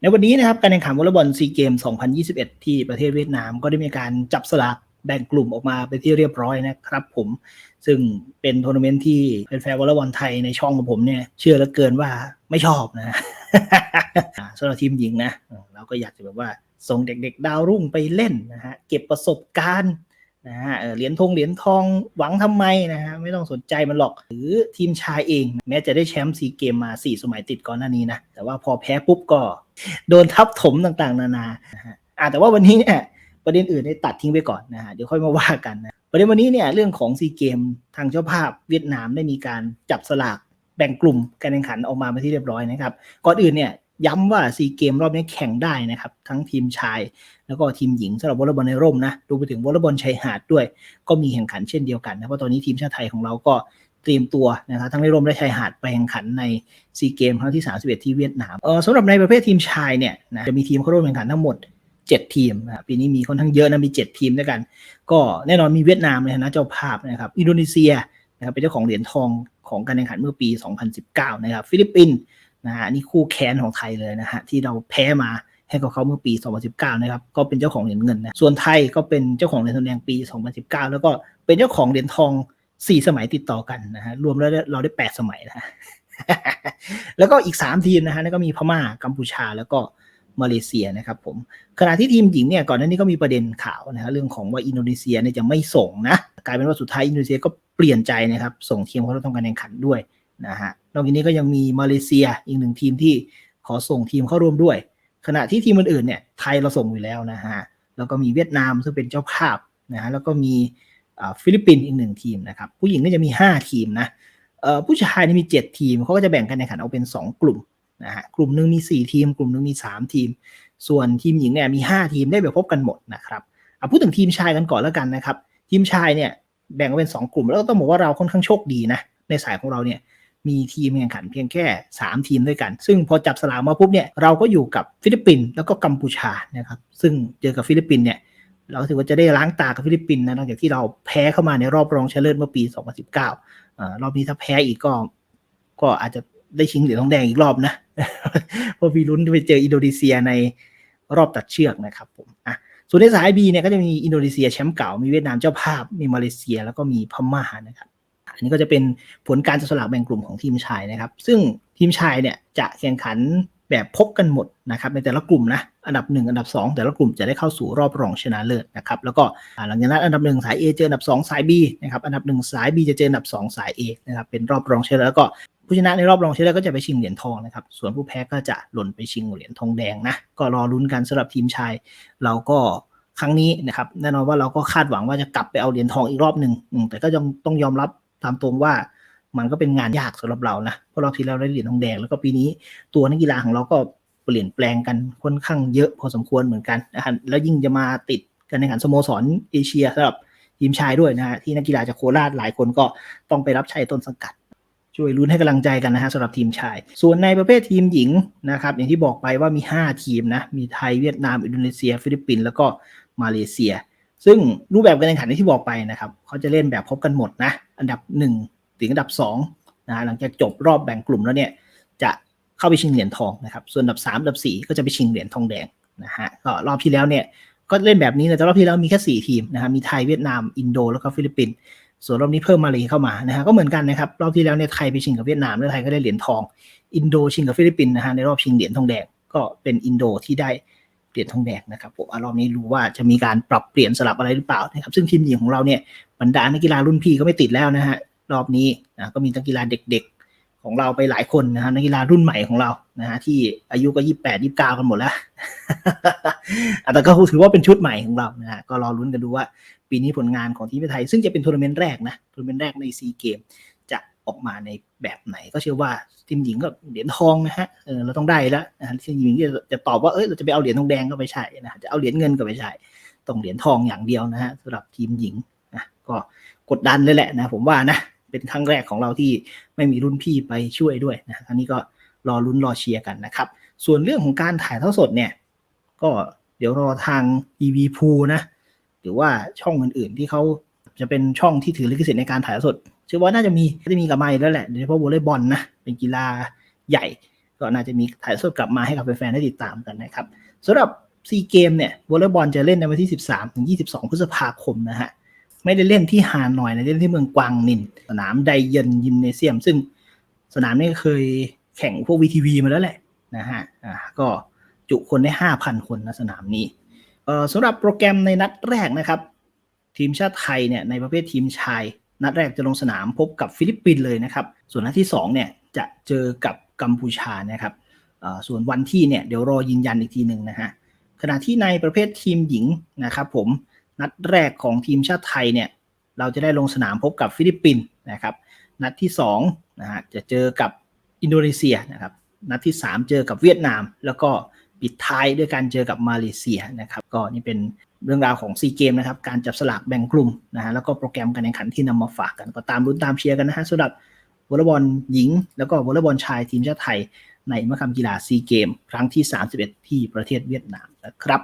ในวันนี้นะครับการแข่งขันวอลเลย์บอลซีเกม 2021 ที่ประเทศเวียดนาม ก็ได้มีการจับสลากแบ่งกลุ่มออกมาเป็นที่เรียบร้อยนะครับผมซึ่งเป็นทัวร์นาเมนต์ที่เป็นแฟนวอลเลย์บอลไทยในช่องของผมเนี่ยเชื่อเหลือเกินว่าไม่ชอบนะสำหรับทีมหญิงนะเราก็อยากจะแบบว่าส่งเด็กๆ ดาวรุ่งไปเล่นนะฮะเก็บประสบการณ์ นะฮะเหรียญทองเหรียญทองหวังทำไมนะฮะไม่ต้องสนใจมันหรอก หรือทีมชายเอง แม้จะได้แชมป์ซีเกมมา 4 สมัยติดก่อนหน้านี้นะ แต่ว่าพอแพ้ปุ๊บก็ โดนทับถมต่างๆ นานานะฮะอ่าแต่ว่าวันนี้เนี่ยประเด็นอื่นได้ตัดทิ้งไปก่อนนะฮะเดี๋ยวค่อยมาว่ากันนะประเด็นวันนี้เนี่ยเรื่องของซีเกมทางเจ้าภาพเวียดนามได้มีการจับสลากแบ่งกลุ่มการแข่งขันออกมาเป็นที่เรียบร้อยนะครับก่อนอื่นเนี่ย ย้ำว่าซีเกมรอบนี้แข่งได้นะครับ ทั้งทีมชาย แล้วก็ทีมหญิงสำหรับวอลเลย์บอลในร่มนะรวมไปถึงวอลเลย์บอลชายหาดด้วย ก็มีแข่งขันเช่นเดียวกันนะเพราะตอนนี้ทีมชาติไทยของเราก็เตรียมตัวนะครับทั้งในร่มและชายหาดไปแข่งขันในซีเกมครั้งที่ 31 ที่เวียดนามเออสำหรับในประเภททีมชายเนี่ยนะจะมีทีมเข้าร่วมแข่งขันทั้งหมด 7 ทีมนะปีนี้มีค่อนข้างเยอะนะมี 7 ทีมด้วยกัน ก็แน่นอนมีเวียดนามในฐานะเจ้าภาพนะครับอินโดนีเซียนะครับเป็นเจ้าของเหรียญทองของการแข่งขันเมื่อปี 2019 นะครับ ฟิลิปปินส์ นะฮะนี่คู่แค้นของไทยเลยนะฮะที่เราแพ้มาให้กับเขาเมื่อปี 2019 นะครับ ก็เป็นเจ้าของเหรียญเงินนะ ส่วนไทยก็เป็นเจ้าของเหรียญทองแดงปี 2019 แล้วก็เป็นเจ้าของเหรียญทอง 4 สมัยติดต่อกันนะฮะ รวมแล้วเราได้ 8 สมัยนะะแล้วก็อีก 3 ทีมนะฮะนั่นก็มีพม่า กัมพูชา แล้วก็มาเลเซียนะครับผม ขณะที่ทีมหญิงเนี่ย ก่อนหน้านี้ก็มีประเด็นข่าวนะฮะเรื่องของว่าอินโดนีเซียเนี่ยจะไม่ส่งนะ กลายเป็นว่าสุดท้ายอินโดนีเซียก็เปลี่ยนใจนะครับ ส่งทีมเขาต้องการแข่งขันด้วย นะฮะนอกจากนี้ก็ยังมีมาเลเซียอีกหนึ่งทีมที่ขอส่งทีมเข้าร่วมด้วย ขณะที่ทีมอื่นๆเนี่ยไทยเราส่งอยู่แล้วนะฮะแล้วก็มีเวียดนามซึ่งเป็นเจ้าภาพนะฮะแล้วก็มีฟิลิปปินส์อีกหนึ่งทีมนะครับผู้หญิงก็จะมี 5 ทีมนะผู้ชายนี่มี 7 ทีมเขาก็จะแบ่งกันแข่งขันเอาเป็น 2 กลุ่มนะฮะกลุ่มหนึ่งมี 4 ทีม กลุ่มหนึ่งมี 3 ทีม ส่วนทีมหญิงเนี่ยมี 5 ทีมได้ไปพบกันหมดนะครับเอาพูดถึงทีมชายกันก่อนแล้วกันนะครับ ทีมชายเนี่ยแบ่งเป็น 2 กลุ่มแล้วก็ต้องบอกว่าเราค่อนข้างโชคดีนะในสายของเราเนี่ย มีทีมแข่งขันเพียงแค่ 3 ทีมด้วยกัน ซึ่งพอจับสลากมาปุ๊บเนี่ยเราก็อยู่กับฟิลิปปินส์แล้วก็กัมพูชานะครับซึ่งเจอกับฟิลิปปินส์เนี่ยเราถือว่าจะได้ล้างตากับฟิลิปปินส์นะนอกจากที่เราแพ้เข้ามาในรอบรองชนะเลิศเมื่อปี 2019อ่ารอบนี้ถ้าแพ้อีกก็ก็อาจจะได้ชิงเหรียญทองแดงอีกรอบนะเพราะวีลุ้นไปเจออินโดนีเซียในรอบตัดเชือกนะครับผมอะส่วนในสาย B เนี่ยก็จะมีอินโดนีเซียแชมป์เก่า มีเวียดนามเจ้าภาพ มีมาเลเซีย แล้วก็มีพม่านะครับ อันนี้ก็จะเป็นผลการจับสลากแบ่งกลุ่มของทีมชายนะครับ ซึ่งทีมชายเนี่ยจะแข่งขันแบบพบกันหมดนะครับในแต่ละกลุ่มนะอันดับ 1 อันดับ 2 แต่ละกลุ่มจะได้เข้าสู่รอบรองชนะเลิศนะครับแล้วก็หลังจากนั้นอันดับ 1 สาย A เจออันดับ 2 สาย B นะครับอันดับ 1 สาย B จะเจออันดับ 2 สาย A นะครับเป็นรอบรองชนะเลิศแล้วก็ผู้ชนะในรอบรองชนะเลิศก็จะไปชิงเหรียญทองนะครับส่วนผู้แพ้ก็จะหล่นไปชิงเหรียญทองแดงนะก็รอลุ้นกันสำหรับทีมชาย เราก็ครั้งนี้นะครับแน่นอนว่าเราก็คาดหวังว่าจะกลับไปเอาเหรียญทองอีกรอบหนึ่งแต่ก็ยังต้องยอมรับ ตามตรงว่ามันก็เป็นงานยากสำหรับเรานะเพราะรอบที่แล้วได้เหรียญทองแดงแล้วก็ปีนี้ตัวนักกีฬาของเราก็เปลี่ยนแปลงกันค่อนข้างเยอะพอสมควรเหมือนกันนะฮะแล้วยิ่งจะมาติดการแข่งขันสโมสรเอเชียสำหรับทีมชายด้วยนะฮะที่นักกีฬาจากโคราชหลายคนก็ต้องไปรับใช้ต้นสังกัด ช่วยลุ้นให้กำลังใจกันนะฮะสำหรับทีมชาย ส่วนในประเภททีมหญิงนะครับอย่างที่บอกไปว่ามี 5 ทีมนะมีไทยเวียดนาม อินโดนีเซีย ฟิลิปปินส์แล้วก็มาเลเซีย ซึ่งรูปแบบการแข่งขันที่บอกไปนะครับเขาจะเล่นแบบพบกันหมดนะ อันดับ1ถึงอันดับ2นะหลังจากจบรอบแบ่งกลุ่มแล้วเนี่ยจะเข้าไปชิงเหรียญทองนะครับ ส่วนอันดับ3อันดับ 4 ก็จะไปชิงเหรียญทองแดงนะฮะก็รอบที่แล้วเนี่ยก็เล่นแบบนี้เลยแต่รอบที่แล้วมีแค่ 4 ทีมนะฮะมีไทยเวียดนามอินโดแล้วก็ฟิลิปปินส์ส่วนรอบนี้เพิ่มมาเลยเข้ามานะฮะก็เหมือนกันนะครับรอบที่แล้วเนี่ยไทยไปชิงกับเวียดนามแล้วไทยก็ได้เหรียญทอง อินโดชิงกับฟิลิปปินส์นะฮะในรอบชิงเหรียญทองแดงก็เป็นอินโดที่ได้ เหรียญทองแดงนะครับผมรอบนี้รู้ว่าจะมีการปรับเปลี่ยนสลับอะไรหรือเปล่านะครับ ซึ่งทีมหญิงของเราเนี่ยบรรดานักกีฬารุ่นพี่ก็ไม่ติดแล้วนะฮะรอบนี้นะก็มีนักกีฬาเด็กๆของเราไปหลายคนนะฮะนักกีฬารุ่นใหม่ของเรานะฮะที่อายุก็ยี่แปดยี่เก้ากันหมดแล้วแต่ก็ถือว่าเป็นชุดใหม่ของเรานะฮะก็รอลุ้นกันดูว่า ปีนี้ผลงานของทีมไทย ซึ่งจะเป็นทัวร์นาเมนต์แรกนะทัวร์นาเมนต์แรกในซีเกม ออกมาในแบบไหน ก็เชื่อว่าทีมหญิงก็เหรียญทองนะฮะเออเราต้องได้แล้วนะฮะทีมหญิงจะตอบว่าเอ้ยเราจะไปเอาเหรียญทองแดงก็ไม่ใช่นะจะเอาเหรียญเงินก็ไม่ใช่ต้องเหรียญทองอย่างเดียวนะฮะสำหรับทีมหญิงนะก็กดดันเลยแหละนะผมว่านะเป็นครั้งแรกของเราที่ไม่มีรุ่นพี่ไปช่วยด้วยนะครั้งนี้ก็รอลุ้นรอเชียร์กันนะครับ ส่วนเรื่องของการถ่ายเทอดสดเนี่ย ก็เดี๋ยวรอทาง EV p o นะ หรือว่าช่องอื่นๆที่เขาจะเป็นช่องที่ถือลิขสิทธิ์ในการถ่ายทอดสด ชื่อว่าน่าจะมีจะมีกับไม้แล้วแหละโดยเฉพาะวอลเลย์บอลนะเป็นกีฬาใหญ่ ก็น่าจะมีถ่ายทอดกลับมาให้กับแฟนๆได้ติดตามกันนะครับสำหรับซีเกมเนี่ยวอลเลย์บอลจะเล่นในวันที่ 13ถึง22 พฤษภาคมนะฮะไม่ได้เล่นที่ฮานอยนะเล่นที่เมืองกวางนิน สนามไดเยนยิมเนเซียม ซึ่งสนามนี้เคยแข่งพวกวีทีวีมาแล้วแหละนะฮะอ่าก็จุคนได้ 5,000 คนนะสนามนี้เอ่อสำหรับโปรแกรมในนัดแรกนะครับ ทีมชาติไทยเนี่ยในประเภททีมชาย นัดแรกจะลงสนามพบกับฟิลิปปินส์เลยนะครับ ส่วนนัดที่2เนี่ยจะเจอกับกัมพูชานะครับส่วนวันที่เนี่ยเดี๋ยวรอยืนยันอีกทีหนึ่งนะฮะขณะที่ในประเภททีมหญิงนะครับผมนัดแรกของทีมชาติไทยเนี่ยเราจะได้ลงสนามพบกับฟิลิปปินส์นะครับ นัดที่2นะฮะจะเจอกับอินโดนีเซียนะครับ นัดที่ 3 เจอกับเวียดนาม แล้วก็ ปิดท้ายด้วยการเจอกับมาเลเซียนะครับก็นี่เป็นเรื่องราวของซีเกมนะครับการจับสลากแบ่งกลุ่มนะฮะแล้วก็โปรแกรมการแข่งขันที่นำมาฝากกัน ก็ตามรุ้นตามเชียร์กันนะฮะสำหรับวอลเลย์บอลหญิง แล้วก็วอลเลย์บอลชายทีมชาติไทยในมหกรรมกีฬาซีเกม ครั้งที่ 31 ที่ประเทศเวียดนามนะครับ